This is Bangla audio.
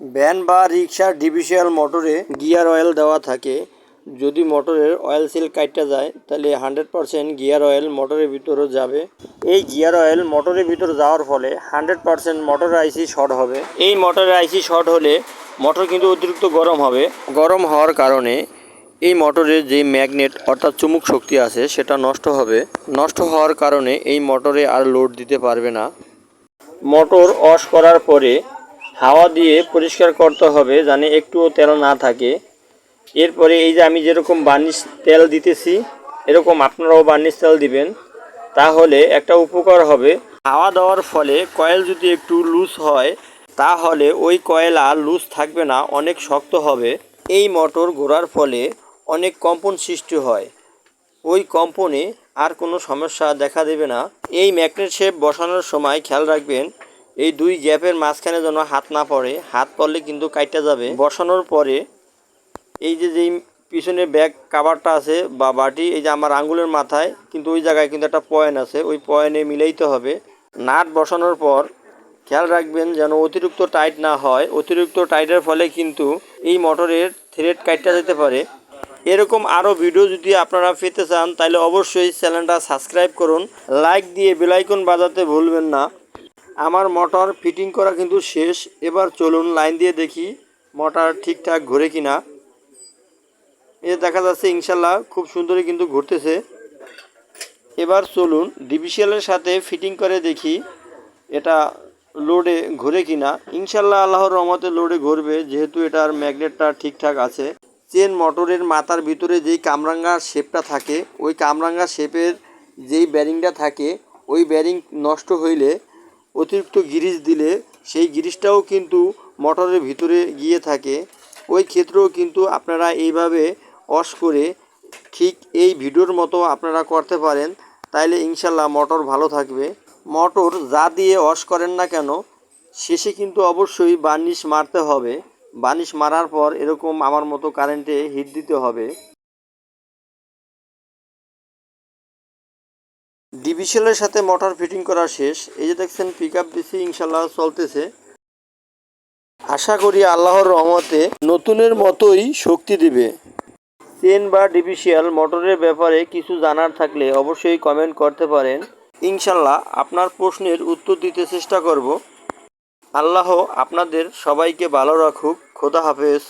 ভ্যান বা রিক্সার ডিভিসিয়াল মোটরে গিয়ার অয়েল দেওয়া থাকে। যদি মোটরের অয়েল সিল কাটটা যায়, তাহলে হান্ড্রেড পারসেন্ট গিয়ার অয়েল মোটরের ভিতরে যাবে। এই গিয়ার অয়েল মোটরের ভিতরে যাওয়ার ফলে hundred percent motor IC short হবে। এই মোটরের আইসি শর্ট হলে মোটর কিন্তু অতিরিক্ত গরম হবে। গরম হওয়ার কারণে এই মোটরের যে ম্যাগনেট অর্থাৎ চুমুক শক্তি আছে, সেটা নষ্ট হবে। নষ্ট হওয়ার কারণে এই মোটরে আর লোড দিতে পারবে না। মোটর অস করার পরে হাওয়া দিয়ে পরিষ্কার করতে হবে যেন একটুও তেল না থাকে। এরপরে এই যে আমি যেরকম বার্নিশ তেল দিতেছি, এরকম আপনারাও বার্নিশ তেল দিবেন, তাহলে একটা উপকার হবে। হাওয়া দেওয়ার ফলে কয়েল যদি একটু লুজ হয়, তাহলে ওই কয়েল আর লুজ থাকবে না, অনেক শক্ত হবে। এই মোটর ঘোরার ফলে অনেক কম্পন সৃষ্টি হয়। ওই কম্পনে আর কোনো সমস্যা দেখা দেবে না। এই ম্যাগনেট শেপ বসানোর সময় খেয়াল রাখবেন এই দুই গ্যাপের মাঝখানে যেন হাত না পড়ে, হাত পড়লে কিন্তু কাইটা যাবে। বসানোর পরে এই যে যেই পিছনে ব্যাগ কাভারটা আছে বা বাটি, এই যে আমার আঙ্গুলের মাথায়, কিন্তু ওই জায়গায় কিন্তু একটা পয়েন্ট আছে, ওই পয়েন্টে মিলাইতে হবে। নাট বসানোর পর খেয়াল রাখবেন যেন অতিরিক্ত টাইট না হয়। অতিরিক্ত টাইটের ফলে কিন্তু এই মোটরের থ্রেড কাটটা যেতে পারে। এরকম আরও ভিডিও যদি আপনারা পেতে চান, তাহলে অবশ্যই চ্যানেলটা সাবস্ক্রাইব করুন। লাইক দিয়ে বেলাইকন বাজাতে ভুলবেন না। আমার মোটর ফিটিং করা কিন্তু শেষ। এবার চলুন লাইন দিয়ে দেখি মোটর ঠিকঠাক ঘুরে কিনা। এ দেখা যাচ্ছে, ইনশাল্লাহ খুব সুন্দরই কিন্তু ঘুরতেছে। এবার চলুন ডিভিসিয়ালের সাথে ফিটিং করে দেখি এটা লোডে ঘুরে কিনা। ইনশাল্লাহ আল্লাহর রহমতে লোডে ঘুরবে, যেহেতু এটার ম্যাগনেটটা ঠিকঠাক আছে। চেন মোটরের মাথার ভিতরে যেই কামরাঙ্গা শেপটা থাকে, ওই কামরাঙ্গা শেপের যেই ব্যারিংটা থাকে, ওই ব্যারিং নষ্ট হইলে অতিরিক্ত গিরিজ দিলে সেই গিরিজটাও কিন্তু মোটরের ভিতরে গিয়ে থাকে। ওই ক্ষেত্রেও কিন্তু আপনারা এইভাবে অস করে ঠিক এই ভিডিওর মতো আপনারা করতে পারেন। তাইলে ইনশাল্লাহ মোটর ভালো থাকবে। মোটর যা দিয়ে অস করেন না কেন, শেষে কিন্তু অবশ্যই বার্নিশ মারতে হবে। বার্নিশ মারার পর এরকম আমার মতো কারেন্টে হিট দিতে হবে। ডিভিশনের সাথে মোটর ফিটিং করা শেষ। এই যে দেখছেন পিক আপ দিছি ইনশাল্লাহ চলতেছে। আশা করি আল্লাহর রহমতে নতুনের মতোই শক্তি দিবে। চেন বা ডিভিশিয়াল মোটরের ব্যাপারে কিছু জানার থাকলে অবশ্যই কমেন্ট করতে পারেন। ইনশাল্লাহ আপনার প্রশ্নের উত্তর দিতে চেষ্টা করব। আল্লাহ আপনাদের সবাইকে ভালো রাখুক। খোদা হাফেজ।